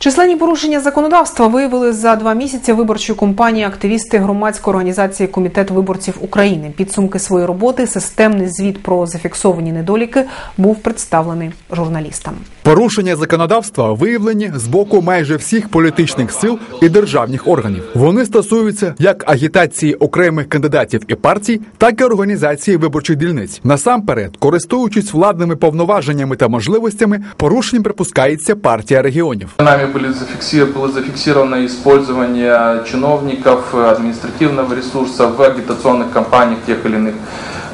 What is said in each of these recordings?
Численні порушення законодавства виявили за два місяці виборчої кампанії активісти громадської організації Комітет виборців України. Підсумки своєї роботи, системний звіт про зафіксовані недоліки був представлений журналістам. Порушення законодавства виявлені з боку майже всіх політичних сил і державних органів. Вони стосуються як агітації окремих кандидатів і партій, так і організації виборчих дільниць. Насамперед, користуючись владними повноваженнями та можливостями, порушень припускається партія регіонів. Нами были зафикси- было зафиксировано использование чиновников, э, административного ресурса в агитационных кампаниях тех или иных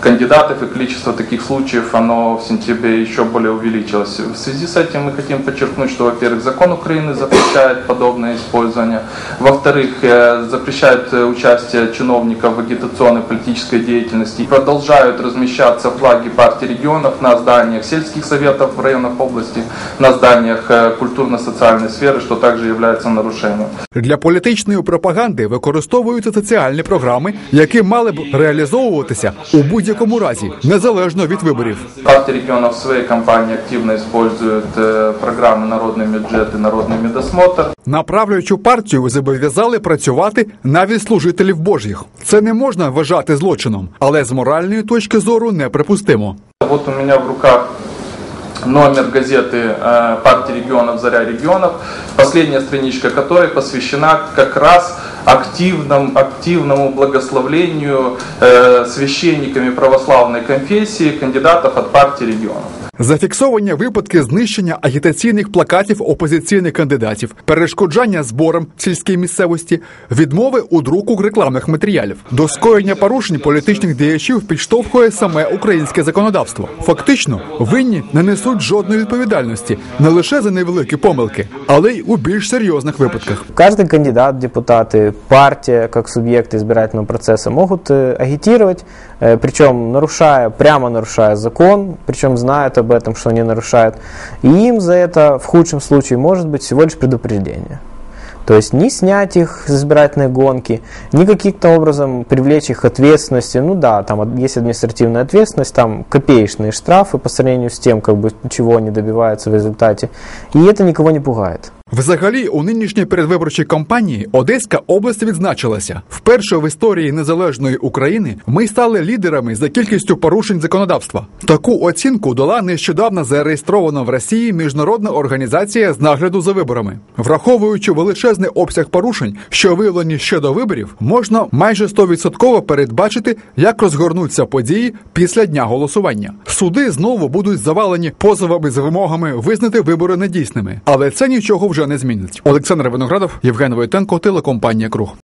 кандидатов, и количество таких случаев, оно в сентябре еще более увеличилось. В связи с этим мы хотим подчеркнуть, что, во-первых, закон Украины запрещает подобное использование, во-вторых, э, запрещает э, участие чиновников в агитационной политической деятельности, продолжают размещаться флаги партии регионов на зданиях сельских советов в районах области, на зданиях э, культурно-социальной сферы, что также является нарушением. Для політичної пропаганди використовуються соціальні програми, які мали б реалізовуватися у будь-якому разі, незалежно від виборів. Партия регионов в своей кампании активно использует э, программы «Народный бюджет» и «Народный медосмотр». Направлюючу партію зобов'язали працювати навіть служителів Божих. Це не можна вважати злочином, але з моральної точки зору неприпустимо. Вот у меня в руках номер газеты э, партии регионов «Заря регионов», последняя страничка которой посвящена как раз активному, активному благословлению э, священниками православной конфессии кандидатов от партии регионов. Зафіксовані випадки знищення агітаційних плакатів опозиційних кандидатів, перешкоджання зборам в сільській місцевості, відмови у друку рекламних матеріалів. До скоєння порушень політичних діячів підштовхує саме українське законодавство. Фактично, винні не несуть жодної відповідальності не лише за невеликі помилки, але й у більш серйозних випадках. Каждый кандидат, в депутаты, партия как субъект избирательного процесса могут э, агитировать, э, причем нарушая, прямо нарушая закон, причем знают об этом, что они нарушают. И им за это в худшем случае может быть всего лишь предупреждение. То есть не снять их с избирательной гонки, ни каким-то образом привлечь их к ответственности. Ну да, там есть административная ответственность, там копеечные штрафы по сравнению с тем, как бы, чего они добиваются в результате. И это никого не пугает. Взагалі, у нинішній передвиборчій кампанії Одеська область відзначилася. Вперше в історії незалежної України ми стали лідерами за кількістю порушень законодавства. Таку оцінку дала нещодавно зареєстрована в Росії міжнародна організація з нагляду за виборами. Враховуючи величезний обсяг порушень, що виявлені щодо виборів, можна майже 100% передбачити, як розгорнуться події після дня голосування. Суди знову будуть завалені позовами з вимогами визнати вибори недійсними, але це нічого вже не змінить. Олександр Виноградов, Євген Войтенко, телекомпанія Круг.